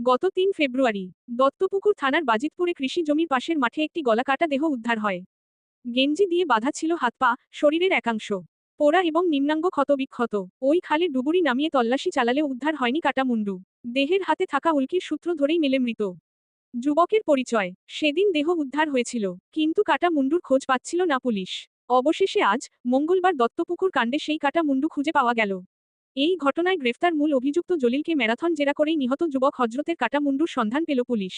গত তিন ফেব্রুয়ারি, দত্তপুকুর থানার বাজিতপুরে কৃষি জমির পাশের মাঠে একটি গলাকাটা দেহ উদ্ধার হয়। গেঞ্জি দিয়ে বাঁধা ছিল হাত পা, শরীরের একাংশ। পোড়া এবং নিম্নাঙ্গ ক্ষতবিক্ষত ওই খালে ডুবুরি নামিয়ে তল্লাশি চালালেও উদ্ধার হয়নি কাটা মুন্ডু। দেহের হাতে থাকা উল্কির সূত্র ধরেই মেলে মৃত। যুবকের পরিচয়, সেদিন দেহ উদ্ধার হয়েছিল, কিন্তু কাটা মুন্ডুর খোঁজ পাচ্ছিল না পুলিশ। অবশেষে আজ, মঙ্গলবার দত্তপুকুর কাণ্ডে সেই কাটা মুন্ডু খুঁজে পাওয়া গেল। এই ঘটনায় গ্রেফতার মূল অভিযুক্ত জলিলকে ম্যারাথন জেরা করেই নিহত যুবক হজরতের কাটা মুন্ডুর সন্ধান পেল পুলিশ।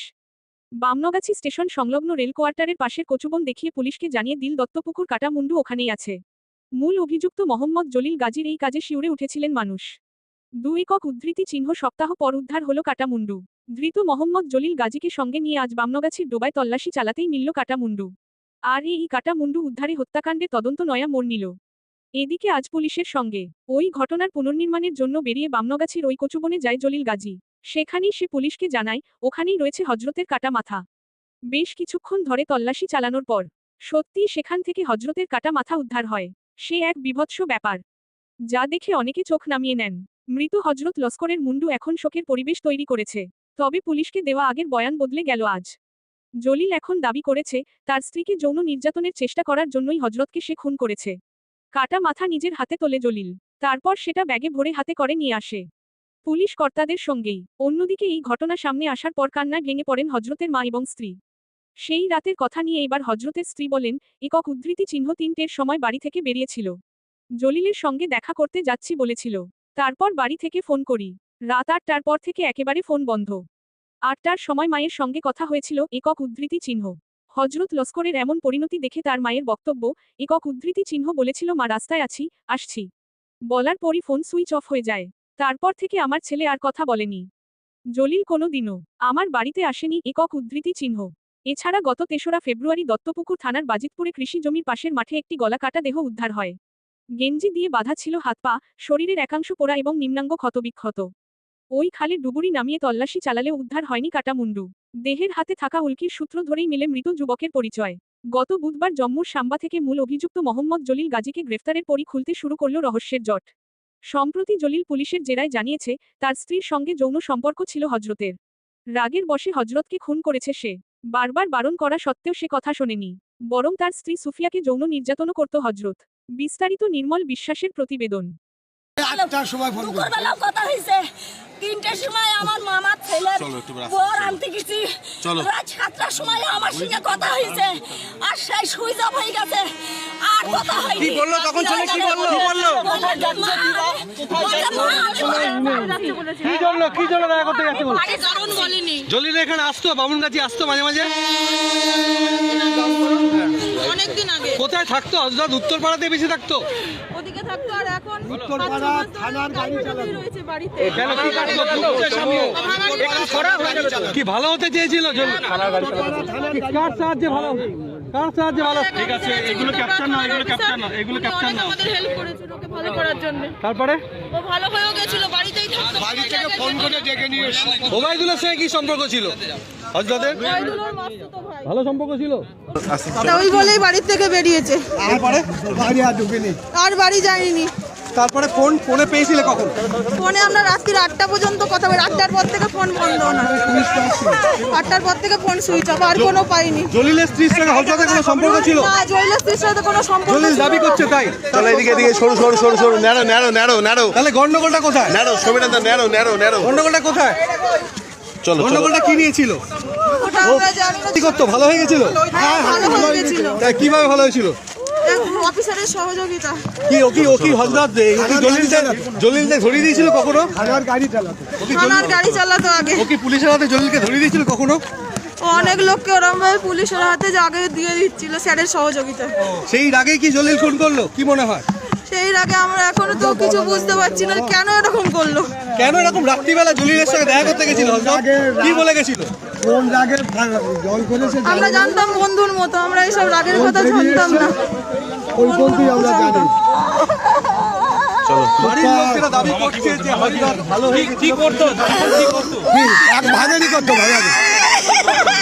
বামনগাছি স্টেশন সংলগ্ন রেল কোয়ার্টারের পাশের কচুবন দেখিয়ে পুলিশকে জানিয়ে দিল, দত্তপুকুর কাটা মুন্ডু ওখানেই আছে। মূল অভিযুক্ত মোহাম্মদ জলিল গাজীর এই কাজে শিউরে উঠেছিলেন মানুষ। দু একক উদ্ধৃতি চিহ্ন সপ্তাহ পর উদ্ধার হল কাটা মুন্ডু ধৃত মোহাম্মদ জলিল গাজীকে সঙ্গে নিয়ে আজ বামনগাছির ডোবায় তল্লাশি চালাতেই মিলল কাটা মুন্ডু আর এই কাটা মুন্ডু উদ্ধারে হত্যাকাণ্ডে তদন্ত নয়া মোড় নিল। এদিকে আজ পুলিশের সঙ্গে। ওই ঘটনার পুনর্নির্মাণের জন্য বেরিয়ে বামনগাছির ওই কচুবনে যায় জলিল গাজী। সেখানেই সে পুলিশকে জানায়, ওখানেই রয়েছে হজরতের কাটা মাথা। বেশ কিছুক্ষণ ধরে তল্লাশি চালানোর পর, সত্যিই সেখান থেকে হজরতের কাটা মাথা উদ্ধার হয়। সে এক বিভৎস ব্যাপার। যা দেখে অনেকে চোখ নামিয়ে নেন। মৃত হজরত লস্করের মুন্ডু এখন শোকের পরিবেশ তৈরি করেছে। তবে পুলিশকে দেওয়া আগের বয়ান বদলে গেল আজ। জলিল এখন দাবি করেছে, তার স্ত্রীকে যৌন নির্যাতনের চেষ্টা করার জন্যই হজরতকে সে খুন করেছে। কাটা মাথা নিজের হাতে তোলে জলিল। তারপর সেটা ব্যাগে ভরে হাতে করে নিয়ে আসে। পুলিশ কর্তাদের সঙ্গেই। অন্যদিকে এই ঘটনা সামনে আসার পর কান্নায় ভেঙে পড়েন হজরতের মা এবং স্ত্রী। সেই রাতের কথা নিয়ে এবার হজরতের স্ত্রী বলেন, একক উদ্ধৃতি চিহ্ন তিনটের সময় বাড়ি থেকে বেরিয়েছিল। জলিলের সঙ্গে দেখা করতে যাচ্ছি বলেছিল। তারপর বাড়ি থেকে ফোন করি। রাত আটটার পর থেকে একেবারে ফোন বন্ধ। আটটার সময় মায়ের সঙ্গে কথা হয়েছিল একক উদ্ধৃতি চিহ্ন। হজরত লস্করের এমন পরিণতি দেখে তার মায়ের বক্তব্য, একক উদ্ধৃতি চিহ্ন বলেছিল, মা, রাস্তায় আছি, আসছি। বলার পরই ফোন সুইচ অফ হয়ে যায়। তারপর থেকে আমার ছেলে আর কথা বলেনি। জলিল কোনো দিনও আমার বাড়িতে আসেনি, একক উদ্ধৃতি চিহ্ন। এছাড়া গত তেসরা ফেব্রুয়ারি দত্তপুকুর থানার বাজিতপুরে কৃষি জমির পাশের মাঠে একটি গলা কাটা দেহ উদ্ধার হয়। গেঞ্জি দিয়ে বাধা ছিল হাত পা শরীরের একাংশ পোড়া এবং নিম্নাঙ্গ ক্ষতবিক্ষত। ওই খালে ডুবুরি নামিয়ে তল্লাশি চালালে উদ্ধার হয়নি কাটা মুন্ডু দেহের হাতে থাকা উল্কির সূত্র ধরেই মিলে মৃত যুবকের পরিচয়। গত বুধবার জম্মুর সাম্বা থেকে মূল অভিযুক্ত মোহাম্মদ জলিল গাজীকে গ্রেফতারের পরই খুলতে শুরু করল রহস্যের জট। সম্প্রতি জলিল পুলিশের জেরায় জানিয়েছে তার স্ত্রীর সঙ্গে যৌন সম্পর্ক ছিল হজরতের। রাগের বশে হজরতকে খুন করেছে সে। বারবার বারণ করা সত্ত্বেও সে কথা শোনেনি। বরং তার স্ত্রী সুফিয়াকে যৌন নির্যাতনও করত হজরত। বিস্তারিত নির্মল বিশ্বাসের প্রতিবেদন। আটটার সময় ফোন কথা হয়েছে তিনটের সময় আমার মামার ছেলে বর আনতে গেছি। রাত সাতটার সময় আমার সঙ্গে কথা হয়েছে। আর সেই অফ হয়ে গেছে। আর কথা হয়নি। কি বলল? তখন ছেলে কি বলল? কি বলল? কি জন্য? কি জন্য দেখা করতে গেছে? কারণ বলেনি। জলিল এখানে আসতো? বামুন গাছি আসতো মাঝে মাঝে? অনেকদিন আগে। কোথায় থাকতো? হজরত উত্তর পাড়াতে বেশি থাকতো। ওদিকে থাকতো আর উত্তরপাড়া থানার গাড়ি চালাতো রয়েছে বাড়িতে কেন কি ভালো হতে চেয়েছিল কার সাহায্যে ভালো কার সাহায্যে ভালো ঠিক আছে এগুলো ক্যাপচার না এগুলো ক্যাপচার না এগুলো ক্যাপচার না আমাদের হেল্প করেছিল ওকে ভালো করার জন্য তারপরে ও ভালো হয়েও গেছিল বাড়িতেই থাকতো বাড়ি থেকে ফোন করে ডেকে নিয়ে এসছি ওবায়দুলের সঙ্গে কি সম্পর্ক ছিল ভালো সম্পর্ক ছিল তা ওই বলেই বাড়ির থেকে বেরিয়েছে তারপরে বাড়ি আর ঢুকেনি আর বাড়ি যায়নি তারপরে ফোন ফোনে পেয়েছিলে কখন? ফোনে আমরা রাত্রির আটটা পর্যন্ত কথা বলি। আটটার পর থেকে ফোন বন্ধ না। আটটার পর থেকে ফোন সুইচ অফ আর কোনো পাইনি। জলিলের স্ত্রীর সঙ্গে হজরতের কোনো সম্পর্ক ছিল? না জৈল স্ত্রীর সাথে কোনো সম্পর্ক জলিল দাবি করছে তাই? চলো এদিকে এদিকে সরু সরু সরু সরু ন্যাড়ো ন্যাড়ো ন্যাড়ো ন্যাড়ো তাহলে গন্ডগোলটা কোথায়? ন্যারো ছবিটা ন্যারো ন্যারো ন্যারো গন্ডগোলটা কোথায়? চলো চলো। গন্ডগোলটা কি নিয়েছিল? ওটা আমরা জানি কি করতো? ভালো হয়ে গেছিল? হ্যাঁ ভালো হয়ে গেছিল। তাই কীভাবে ভালো হয়েছিল? অফিসারের সহযোগিতা। কি ও কি ও কি হজরত? ও কি জলিলকে জলিলকে ধরিয়ে দিয়েছিল কখনো? থানার গাড়ি চালাতো। থানার গাড়ি চালাতো আগে। ও কি পুলিশের হাতে জলিলকে ধরিয়ে দিয়েছিল কখনো? অনেক লোককে ওরম ভাবে পুলিশের হাতে আগে দিয়ে দিচ্ছিল স্যারের সহযোগিতা। সেই রাগে কি জলিল খুন করল? কি মনে হয়? সেই রাগে আমরা এখনও তো কিছু বুঝতে পারছি না কেন এরকম করল। কেন এরকম রাত্রিবেলা জলিলের সঙ্গে দেখা করতে গেছিল কি বলে গেছিল? কোন রাগে জল করেছে আমরা জানতাম বন্ধুর মতো আমরা এইসব রাগের কথা জানতাম না ওই বলতেই আমরা জানি হয়ে ভাগানি করতো ভাগানি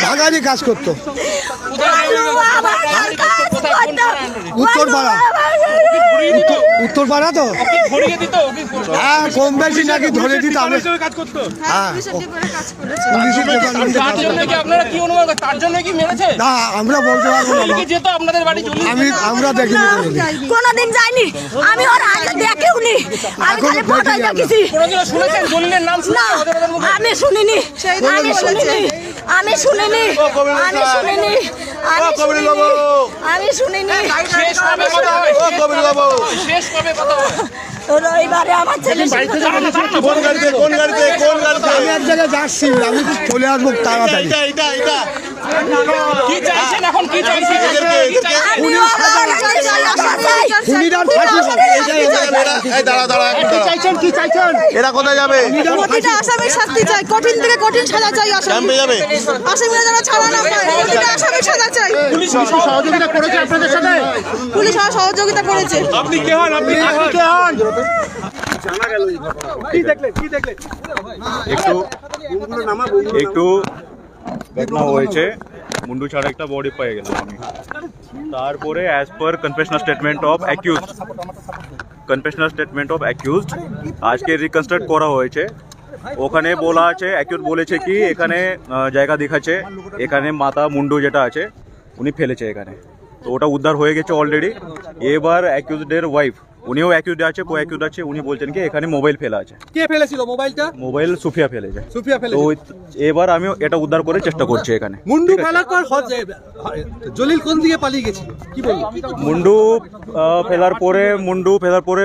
ভাগানি কাজ করতো উত্তরপাড়া উত্তরপাড়া তো? হ্যাঁ কম বেশি নাকি ধরে দিত কাজ করতো। হ্যাঁ পুলিশের ডিপার্টমেন্টে কাজ করেছে। পুলিশের ডিপার্টমেন্টে তার কাজ জন্য করে। কি আপনারা কি অনুমান করেন? তার জন্য কি মেরেছে? না আমরা বলতে পারব না। কি যেত আপনাদের বাড়ি চলে আমি আমরা দেখিনি কোনোদিন। কোনোদিন যাইনি। আমি ওর আগে দেখেও আমি খালি ফটো দেখেছি। কোনোদিনও শুনেছেন? দলিলের নাম না শুনেছেন ওদের ওদের মুখে? আমি শুনিনি। আমি শুনিনি। আমি শুনিনি। আমি শুনিনি। আমি শুনিনি। আমি শুনিনি। শেষ কবে কথা হয় ও কবির বাবু। শেষ কবে কথা হয়। রবিবারে আমার ছেলে কোন গাড়িতে কোন গাড়িতে কোন গাড়িতে আমি এক জায়গায় যাচ্ছি আমি চলে আসব তাড়াতাড়ি। এটা এটা এটা কি চাইছেন এখন? কি চাইছেন? চাই। এরা কোথায় যাবে? প্রতিটা আসামির শাস্তি কঠিন থেকে কঠিন সাজা চাই আসামি। যাবে। আসামিরা যেন ছাড়া না পায় প্রতিটা আসামির সাজা চাই। পুলিশ সহযোগিতা করেছে আপনাদের সাথে? পুলিশ সহযোগিতা করেছে। আপনি কে হন? আপনি কে হন? একটু একটু ঘটনা হয়েছে, মুন্ডু ছাড়া একটা বডি পেয়ে গেলাম আমি। তারপরে as per confessional statement of accused confessional statement of accused আজকে রিকনস্ট্রাক্ট করা হয়েছে। ওখানে বলা আছে অ্যাকিউজ বলেছে কি, এখানে জায়গা দেখাচ্ছে, এখানে মাথা মুন্ডু যেটা আছে, উনি ফেলেছে এখানে। তো ওটা উদ্ধার হয়ে গেছে অলরেডি এবার অ্যাকিউজডের ওয়াইফ উনিও অ্যাকিউজ আছে কো অ্যাকিউজ আছে উনি বলছেন কি এখানে মোবাইল ফেলা আছে। কে ফেলেছিল মোবাইলটা? মোবাইল সুফিয়া ফেলেছে। সুফিয়া তো এবার আমি এটা উদ্ধার করার চেষ্টা করছি এখানে। মুন্ডু ফেলার পর হজ জলিল কোন দিকে পালিয়ে গেছিল? কি বলল? মুন্ডু ফেলার পরে মুন্ডু ফেলার পরে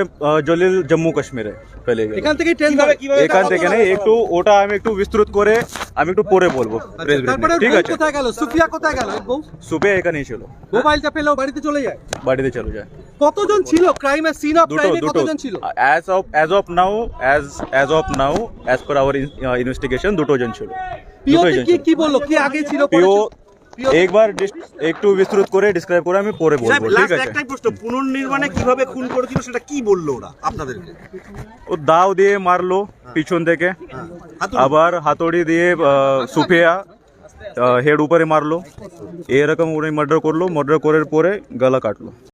জলিল জম্মু কাশ্মীরে ফেলে গেল। এখান থেকে ট্রেন এখান থেকে নেই একটু ওটা আমি একটু বিস্তৃত করে আমি একটু পরে বলব। ঠিক আছে? কোথায় গেল? সুফিয়া কোথায় গেল? সুপে এখানেই ছিল। মোবাইলটা পেলেও বাড়িতে চলে যায়? বাড়িতে চলে যায়। কতজন ছিল? ক্রাইমের সিন অফ ক্রাইমে কতজন ছিল? As of as of now as as of now as per our investigation দুটো জন ছিল। জন কি কি বলল? কি আগে ছিল পিও একবার একটু বিস্তৃত করে ডিসক্রাইব করে আমি পরে বলব ঠিক আছে? একটাই প্রশ্ন পুনর্নির্মাণে কীভাবে খুন করেছিল সেটা কি বলল ওরা আপনাদেরকে? ও দাও দিয়ে মারলো পিছন থেকে। আবার হাতুড়ি দিয়ে সুফিয়া হেড উপরে মারলো। এরকম উনি মার্ডার করল মার্ডার করার পরে গলা কাটলো।